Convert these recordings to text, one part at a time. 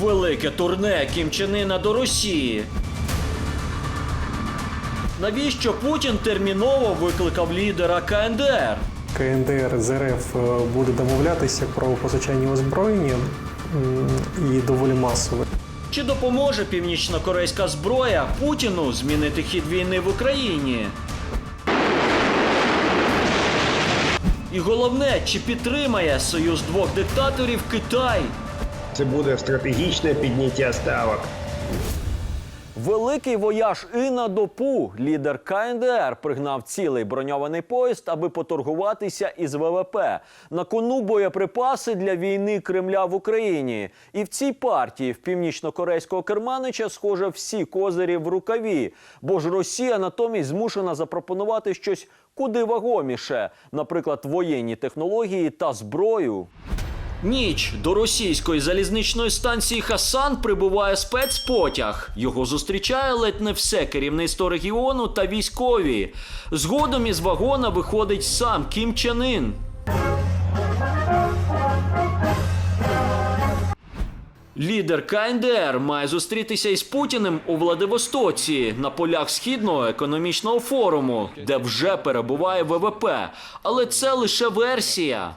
Велике турне Кім Чен Ына до Росії. Навіщо Путін терміново викликав лідера КНДР? КНДР з РФ е, буде домовлятися про постачання озброєння і доволі масове. Чи допоможе північно-корейська зброя Путіну змінити хід війни в Україні? І головне, чи підтримає союз двох диктаторів Китай? Це буде стратегічне підняття ставок. Великий вояж Іна Допу, лідер КНДР, пригнав цілий броньований поїзд, аби поторгуватися із ВВП. На кону боєприпаси для війни Кремля в Україні. І в цій партії в північно-корейського керманича, схоже, всі козирі в рукаві. Бо ж Росія натомість змушена запропонувати щось куди вагоміше, наприклад, воєнні технології та зброю. Ніч до російської залізничної станції Хасан прибуває спецпотяг. Його зустрічає ледь не все керівництво регіону та військові. Згодом із вагона виходить сам Кім Чен Ін. Лідер КНДР має зустрітися із Путіним у Владивостоці на полях східного економічного форуму, де вже перебуває ВВП. Але це лише версія.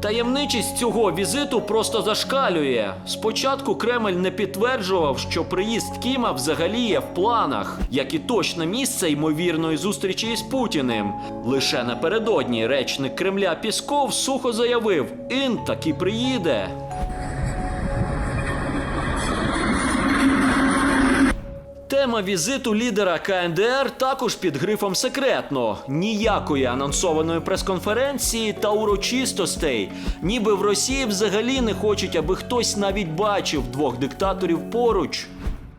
Таємничість цього візиту просто зашкалює. Спочатку Кремль не підтверджував, що приїзд Кіма взагалі є в планах, як і точне місце ймовірної зустрічі із Путіним. Лише напередодні речник Кремля Пісков сухо заявив: Ін таки приїде. Тема візиту лідера КНДР також під грифом секретно. Ніякої анонсованої прес-конференції та урочистостей. Ніби в Росії взагалі не хочуть, аби хтось навіть бачив двох диктаторів поруч.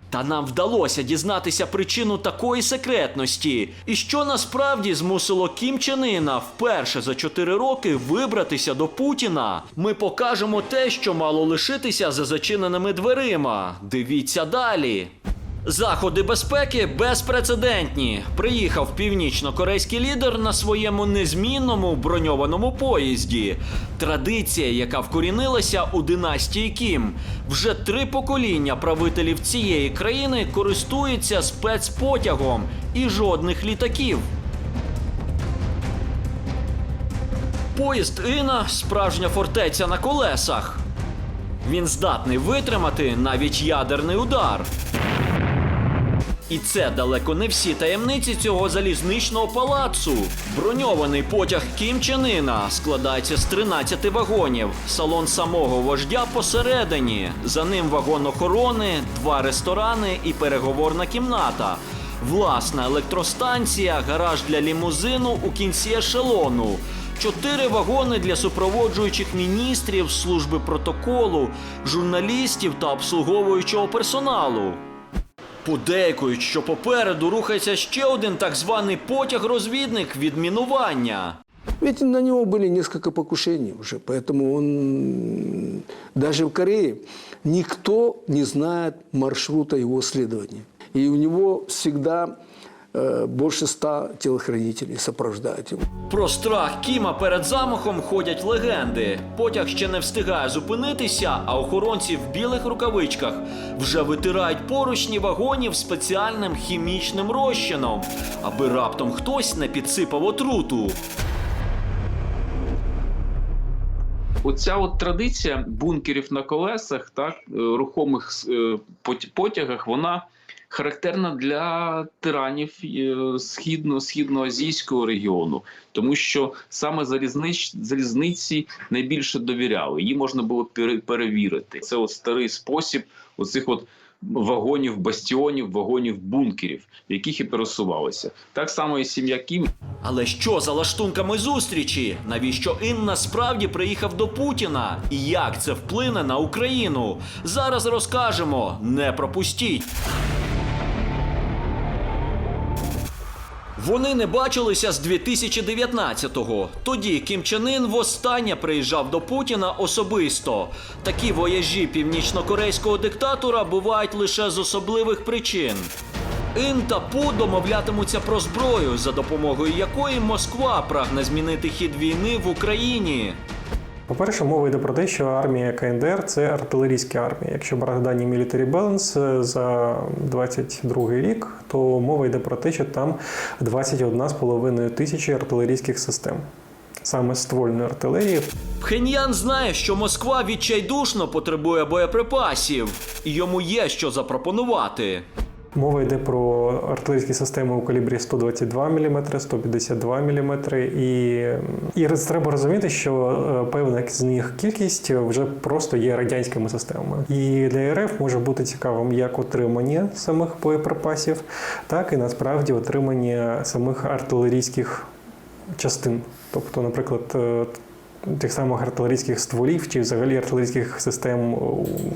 Та нам вдалося дізнатися причину такої секретності, і що насправді змусило Кім Чен Іна вперше за 4 роки вибратися до Путіна. Ми покажемо те, що мало лишитися за зачиненими дверима. Дивіться далі. Заходи безпеки безпрецедентні. Приїхав північно-корейський лідер на своєму незмінному броньованому поїзді. Традиція, яка вкорінилася у династії Кім. Вже три покоління правителів цієї країни користуються спецпотягом і жодних літаків. Поїзд Іна справжня фортеця на колесах. Він здатний витримати навіть ядерний удар. І це далеко не всі таємниці цього залізничного палацу. Броньований потяг Кім Чен Іна складається з 13 вагонів. Салон самого вождя посередині. За ним вагон охорони, два ресторани і переговорна кімната. Власна електростанція, гараж для лімузину у кінці ешелону. Чотири вагони для супроводжуючих міністрів, служби протоколу, журналістів та обслуговуючого персоналу. Подейкують, що попереду рухається ще один так званий потяг-розвідник від мінування. Ведь на него были несколько покушений уже, поэтому он даже в Корее никто не знает маршрута его следования. И у него всегда э, больше ста телохранителей сопровождают его. Про страх Кіма перед замахом ходять легенди. Потяг ще не встигає зупинитися, а охоронці в білих рукавичках вже витирають поручні вагонів спеціальним хімічним розчином, аби раптом хтось не підсипав отруту. Оця от традиція бункерів на колесах, так е, рухомих е, потягах, вона характерна для тиранів е, східно східноазійського регіону, тому що саме залізнич, залізниці найбільше довіряли. Її можна було пере- перевірити. Це от старий спосіб оцих от. Вагонів, бастіонів, вагонів, бункерів, в яких і пересувалися. Так само і сім'я Кім Але що за лаштунками зустрічі? Навіщо Інна справді приїхав до Путіна? І як це вплине на Україну? Зараз розкажемо. Не пропустіть. Вони не бачилися з 2019-го. Тоді Кім Чен Ін востаннє приїжджав до Путіна особисто. Такі вояжі північно-корейського диктатора бувають лише з особливих причин. Ін та Пу домовлятимуться про зброю, за допомогою якої Москва прагне змінити хід війни в Україні. По-перше, мова йде про те, що армія КНДР це артилерійська армія. Якщо брати дані Military Balance за 22 рік, то мова йде про те, що там 21,5 тисячі артилерійських систем. Саме ствольної артилерії. Пхеньян знає, що Москва відчайдушно потребує боєприпасів, і йому є що запропонувати. Мова йде про артилерійські системи у калібрі 122 мм, 152 мм. І, і треба розуміти, що е, певна з них кількість вже просто є радянськими системами. І для РФ може бути цікавим як отримання самих боєприпасів, так і насправді отримання самих артилерійських частин. Тобто, наприклад, е, тих самих артилерійських стволів чи взагалі артилерійських систем у,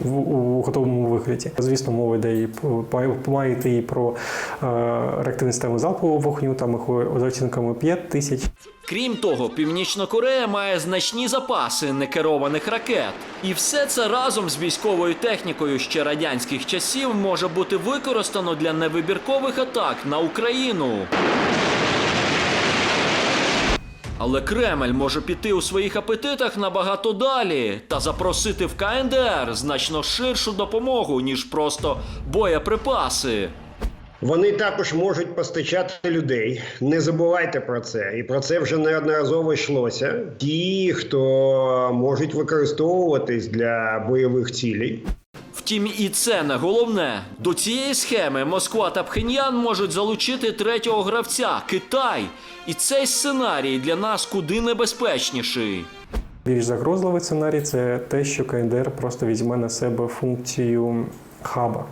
у, готовому вигляді. Звісно, мова йде і має йти і про е, реактивні системи залпового вогню, там їх оцінками 5 тисяч. Крім того, Північна Корея має значні запаси некерованих ракет. І все це разом з військовою технікою ще радянських часів може бути використано для невибіркових атак на Україну. Але Кремль може піти у своїх апетитах набагато далі та запросити в КНДР значно ширшу допомогу, ніж просто боєприпаси. Вони також можуть постачати людей. Не забувайте про це. І про це вже неодноразово йшлося. Ті, хто можуть використовуватись для бойових цілей. Втім, і це не головне. До цієї схеми Москва та Пхеньян можуть залучити третього гравця Китай. І цей сценарій для нас куди небезпечніший. Більш загрозливий сценарій це те, що КНДР просто візьме на себе функцію хаба.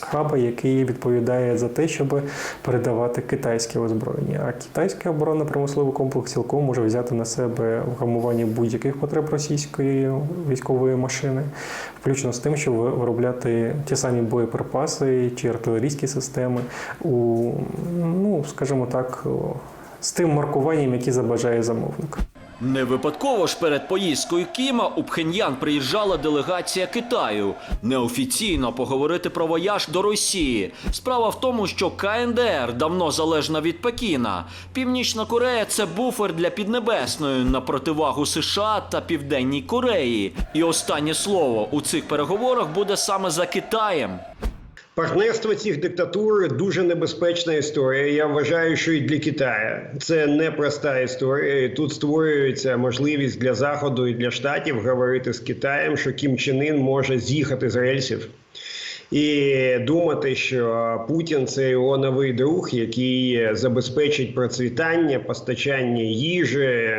Хаба, який відповідає за те, щоб передавати китайське озброєння. А китайський оборонно-промисловий комплекс цілком може взяти на себе вгамування будь-яких потреб російської військової машини, включно з тим, щоб виробляти ті самі боєприпаси чи артилерійські системи у, ну, скажімо так, з тим маркуванням, яке забажає замовник. Не випадково ж перед поїздкою Кіма у Пхеньян приїжджала делегація Китаю неофіційно поговорити про вояж до Росії. Справа в тому, що КНДР давно залежна від Пекіна. Північна Корея це буфер для Піднебесної на противагу США та Південній Кореї. І останнє слово у цих переговорах буде саме за Китаєм. Партнерство цих диктатур дуже небезпечна історія. Я вважаю, що і для Китаю це непроста історія. Тут створюється можливість для заходу і для штатів говорити з Китаєм, що Кім Чен Ін може з'їхати з рельсів. І думати, що Путін це його новий друг, який забезпечить процвітання, постачання їжі,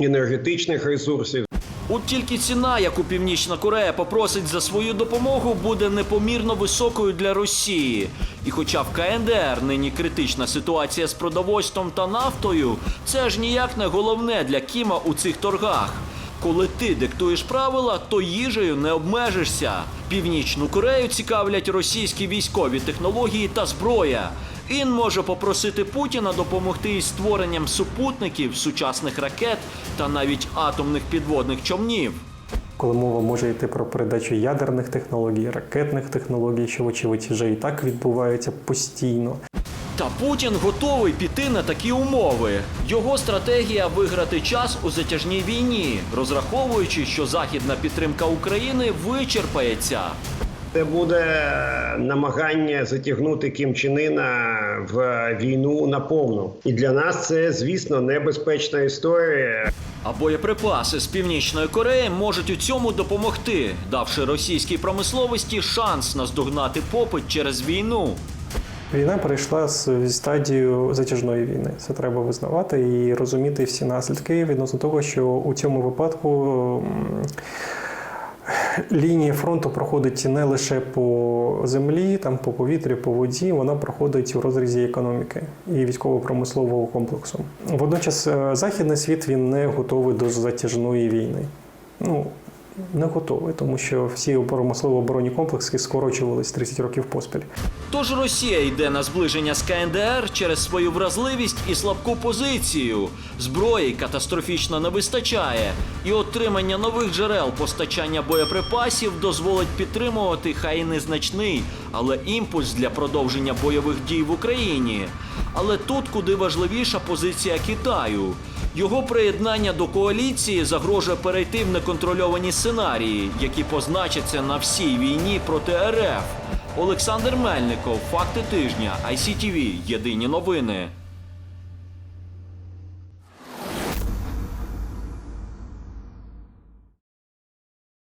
енергетичних ресурсів. От тільки ціна, яку Північна Корея попросить за свою допомогу, буде непомірно високою для Росії. І хоча в КНДР нині критична ситуація з продовольством та нафтою, це ж ніяк не головне для Кіма у цих торгах. Коли ти диктуєш правила, то їжею не обмежишся. Північну Корею цікавлять російські військові технології та зброя. Він може попросити Путіна допомогти із створенням супутників, сучасних ракет та навіть атомних підводних човнів. Коли мова може йти про передачу ядерних технологій, ракетних технологій, що вочевидь вже і так відбувається постійно. Та Путін готовий піти на такі умови. Його стратегія виграти час у затяжній війні, розраховуючи, що західна підтримка України вичерпається. Це буде намагання затягнути Кім Чен Іна в війну наповну. І для нас це, звісно, небезпечна історія. А боєприпаси з північної Кореї можуть у цьому допомогти, давши російській промисловості шанс наздогнати попит через війну. Війна перейшла з стадію затяжної війни. Це треба визнавати і розуміти всі наслідки відносно того, що у цьому випадку лінія фронту проходить не лише по землі, там по повітрі, по воді, вона проходить у розрізі економіки і військово-промислового комплексу. Водночас е, західний світ він не готовий до затяжної війни. Ну, не готовий, тому що всі промислово-оборонні комплекси скорочувались 30 років поспіль. Тож Росія йде на зближення з КНДР через свою вразливість і слабку позицію. Зброї катастрофічно не вистачає, і отримання нових джерел постачання боєприпасів дозволить підтримувати хай незначний, але імпульс для продовження бойових дій в Україні. Але тут куди важливіша позиція Китаю. Його приєднання до коаліції загрожує перейти в неконтрольовані сценарії, які позначаться на всій війні проти РФ. Олександр Мельников, факти тижня, ICTV, Єдині новини.